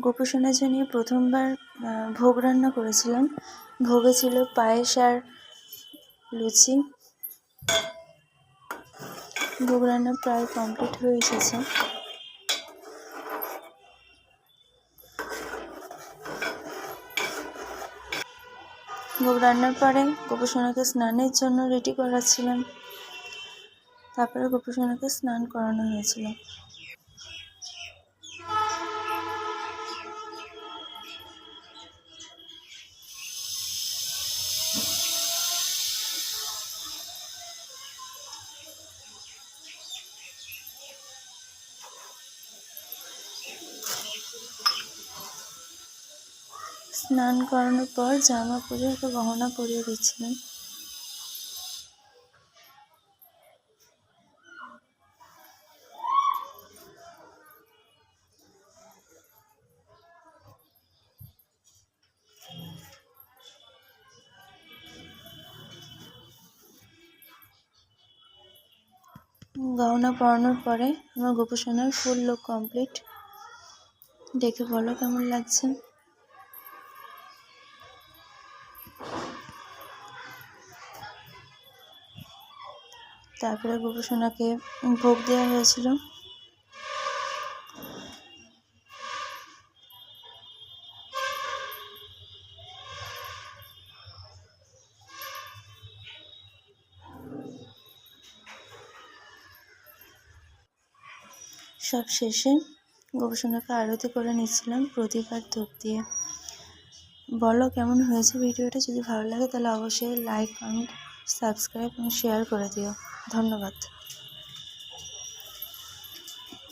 গোপীসোনার জন্য প্রথমবার ভোগ রান্না করেছিলাম, ভোগে ছিল পায়েস আর লুচি। ভোগ রান্না প্রায় কমপ্লিট হয়ে এসেছে। ভোগ রান্নার পরে গোপীসোনাকে স্নানের জন্য রেডি করাচ্ছিলাম। তারপরে গোপীসোনাকে স্নান করানো হয়েছিল। স্নান করানোর পর জামা পরে ওকে গহনা পরিয়ে দিচ্ছিলাম। গহনা পরানোর পরে আমার গোপোষণার ফুল লুক কমপ্লিট দেখে বলো কেমন লাগছে। তারপরে গোপোষণাকে ভোগ দেওয়া হয়েছিল। সব শেষে গবেষণাকে আরতি করে নিচ্ছিলাম প্রদীপ আর ধূপ দিয়ে। বলো, কেমন হয়েছে ভিডিওটা? যদি ভালো লাগে তাহলে অবশ্যই লাইক কমেন্ট সাবস্ক্রাইব এবং শেয়ার করে দিও। ধন্যবাদ।